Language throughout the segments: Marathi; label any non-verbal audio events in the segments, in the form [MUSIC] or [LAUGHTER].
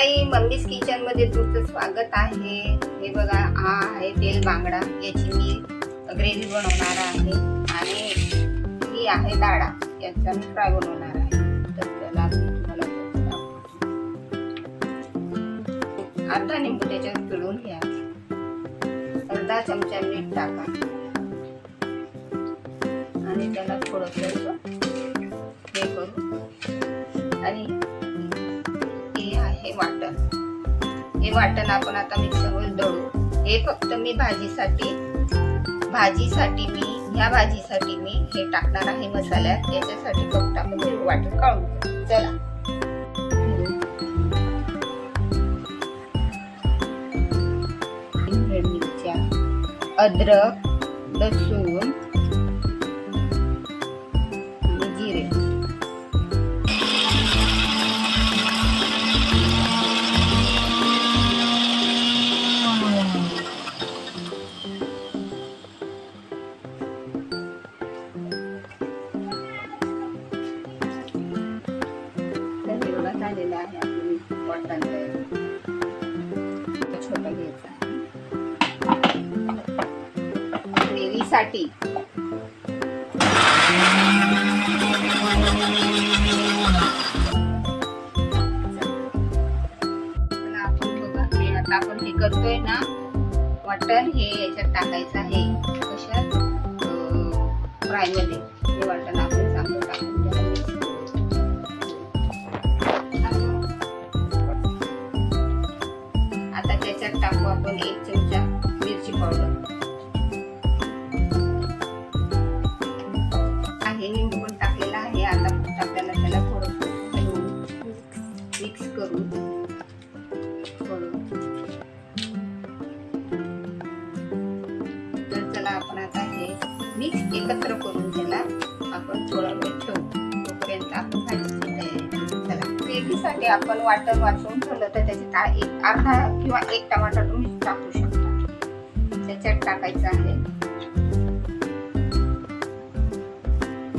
मंडळी मम्मीज किचनमध्ये तुमचं स्वागत आहे. हे बघा हा आहे तेल बांगडा. याची मी ग्रेव्ही बनवणार आहे. आणि ही आहे दाडा याचा मी फ्राय बनवणार आहे. तर त्याला तुम्हाला अर्धा निंबू त्याच्यात पिळून घ्या. अर्धा चमचा मीठ टाका. आणि त्याला थोडं हे करू आणि हे वाटण आपण आता मिक्सरवर दळू. हे फक्त मी भाजीसाठी भाजीसाठी मी ह्या भाजीसाठी मी हे टाकणार आहे मसाल्यात याच्यासाठी फक्त आपण हे वाटण काढून चला. मिरच्या अद्रक लसूण तर आहे आपली वाटण तयार. छोटा घ्यायचा ग्रेव्हीसाठी. आपण हे आता आपण हे करतोय ना वाटण हे याच्यात टाकायचं आहे. कशात? फ्रायमध्ये. हे वाटण आपण चांगलं टाकतो आपण एक चमचा मिरची पावडर. आहे निंबू पण टाकलेला आहे आता आपल्याला त्याला थोडं मिक्स करून. ते आपण वाटण वाचून ठेवलं तर त्याच्यात एक अर्धा किंवा एक टमाटर तुम्ही टाकू शकता. त्याच्यात टाकायचं आहे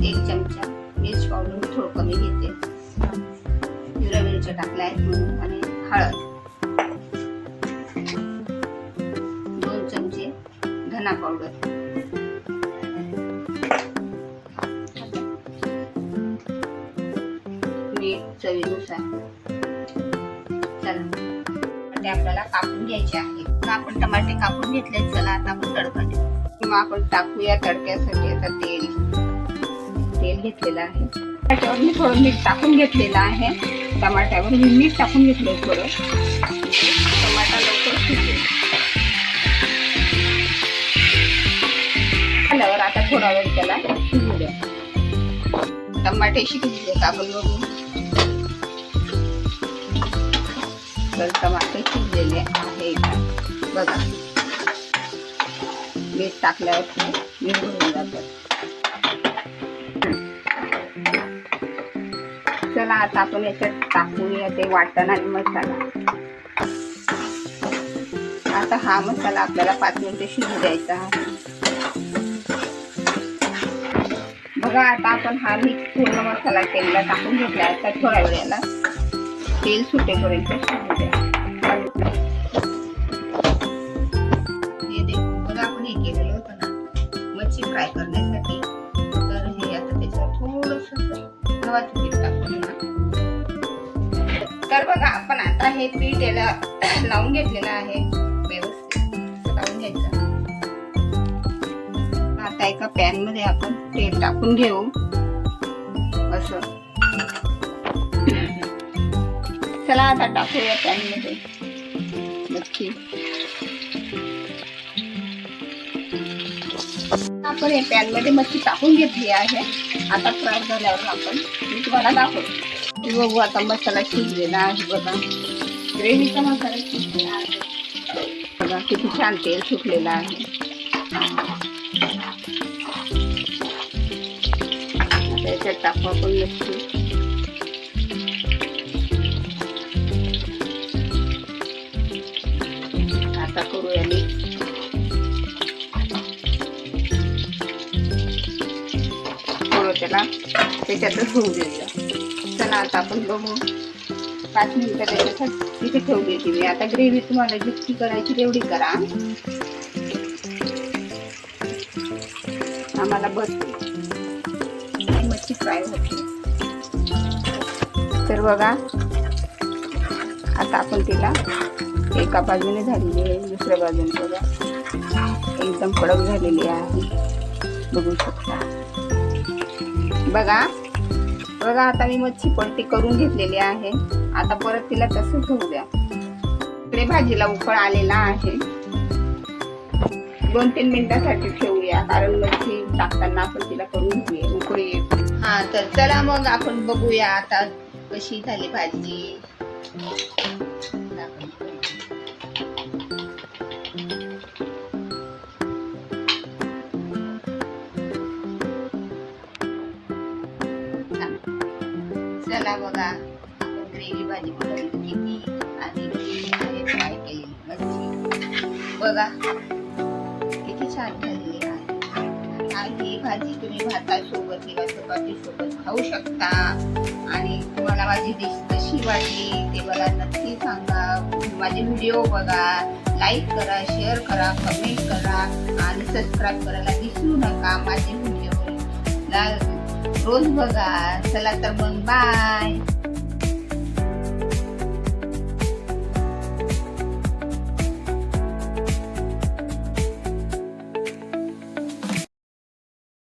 एक चमचा मिरच पावडर. मी थोडं कमी घेते. हिरव्या मिरच्या टाकल्या आहेत म्हणून आणि हळद. दोन चमचे धना पावडर. चवीनुसार चला. ते आपल्याला कापून घ्यायचे आहे मग आपण टमाटे कापून घेतले चला आता आपण तडका देऊ आपण टाकूया तडक्यासाठी आता तेल. तेल घेतलेलं आहे. त्याच्यावर मी थोडं मीठ टाकून घेतलेलं आहे. टमाट्यावर मी मीठ टाकून घेतलं थोडं. टमाटा लवकर शिजेल झाल्यावर आता थोडा वेळ त्याला शिजू द्या. टमाटे शिजले का आपण बघू. तर टमाटे शिजलेले आहे बघा. मीठ टाकल्यावर ते मीठ जातात चला आता आपण याच्यात टाकूया ते वाटण आणि मसाला. आता हा मसाला आपल्याला पाच मिनिटे शिजू द्यायचा आहे. बघा आता आपण हा मिक्स पूर्ण मसाला तेलला टाकून घेतला आता थोड्या वेळेला तेल सुटेपर्यंत शिजू द्या हे देखो बघा आपण हे केलेलं होतं ना. मच्छी फ्राय करण्यासाठी. तर हे आता त्याच्यावर थोडस गव्हाचं पीठ टाकून ना तर बघा आपण आता हे पीठ याला [COUGHS] लावून घेतलेलं आहे. व्यवस्थित लावून घ्यायचं. आता एका पॅनमध्ये आपण तेल टाकून घेऊ. असं. चला आता टाकूया पॅनमध्ये नक्की. आपण हे पॅनमध्ये मच्छी टाकून घेतली आहे. आता फ्राय झाल्यावर आपण मी तुम्हाला दाखवतो की बघू आता मसाला शिजलेला आहे बघा. ग्रेव्हीचा मसाला शिजलेला आहे. बघा किती छान तेल सुटलेलं आहे. त्याच्यात टाकू आपण मच्छी. थोडं त्याच्यातच होऊ देऊया. चला आता आपण बघू पाच मिनिटं त्याच्यासाठी तिथे ठेवली होती मी. आता ग्रेव्ही तुम्हाला जितकी करायची तेवढी करा. आम्हाला बसते मच्छी फ्राय होते. तर बघा आता आपण तिला एका बाजूने झालेली आहे दुसऱ्या बाजूने बघा. एकदम कडक झालेली आहे. बघू शकता. बघा. बघा आता मी मच्छी पलटी करून घेतलेली आहे. आता परत तिला तसं ठेवू द्या इकडे भाजीला उकळ आलेला आहे. दोन तीन मिनिटासाठी ठेवूया कारण मच्छी टाकताना आपण तिला करून घेऊया उकळी हा तर चला मग आपण बघूया आता कशी झाली भाजी. चला बघा ग्रेव्ही भाजी बनवली किती आणि आहे फ्राय मच्छी. बघा किती छान झालेली आहे. आणि ही भाजी तुम्ही भातासोबत किंवा चपातीसोबत खाऊ शकता. आणि तुम्हाला माझी डिश कशी वाटली ते मला नक्की सांगा. माझे व्हिडिओ बघा लाईक करा शेअर करा कमेंट करा आणि सबस्क्राईब करायला विसरू नका माझे व्हिडिओ रोज बघा चला तर मग बाय